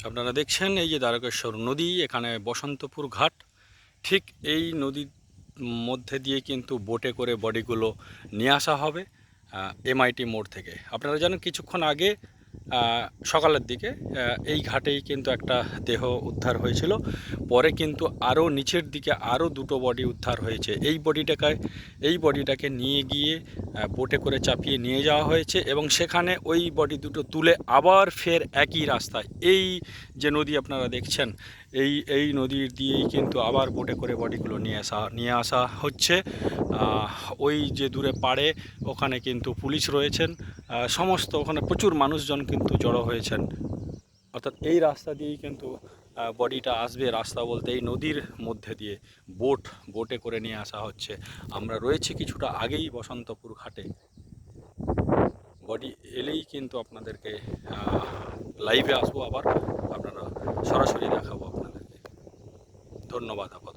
আপনারা দেখছেন এই যে দ্বারকেশ্বর নদী, এখানে বসন্তপুর ঘাট। ঠিক এই নদীর মধ্যে দিয়ে কিন্তু বোটে করে বডিগুলো নিয়ে আসা হবে এমআইটি মোড় থেকে। আপনারা জানেন কিছুক্ষণ আগে সকালের দিকে এই ঘাটেই কিন্তু একটা দেহ উদ্ধার হয়েছিল। পরে কিন্তু আরও নিচের দিকে আরও দুটো বডি উদ্ধার হয়েছে। এই বডিটাকে এই বডিটাকে নিয়ে গিয়ে বোটে করে চাপিয়ে নিয়ে যাওয়া হয়েছে এবং সেখানে ওই বডি দুটো তুলে আবার ফের একই রাস্তায়। এই যে নদী আপনারা দেখছেন, এই এই নদীর দিয়েই কিন্তু আবার বোটে করে বডিগুলো নিয়ে আসা নিয়ে আসা হচ্ছে। ওই যে দূরে পাড়ে ওখানে কিন্তু পুলিশ রয়েছেন। সমস্ত ওখানে প্রচুর মানুষজন কিন্তু জড়ো হয়েছেন। অর্থাৎ এই রাস্তা দিয়েই কিন্তু বডিটা আসবে রাস্তা বলতে এই নদীর মধ্যে দিয়ে। বোট, বোটে করে নিয়ে আসা হচ্ছে। আমরা রয়েছি কিছুটা আগেই বসন্তপুর ঘাটে। বডি এলেই কিন্তু আপনাদেরকে লাইভে আসব আবার। আপনারা সরাসরি দেখাবো আপনাদেরকে। ধন্যবাদ আপাতত।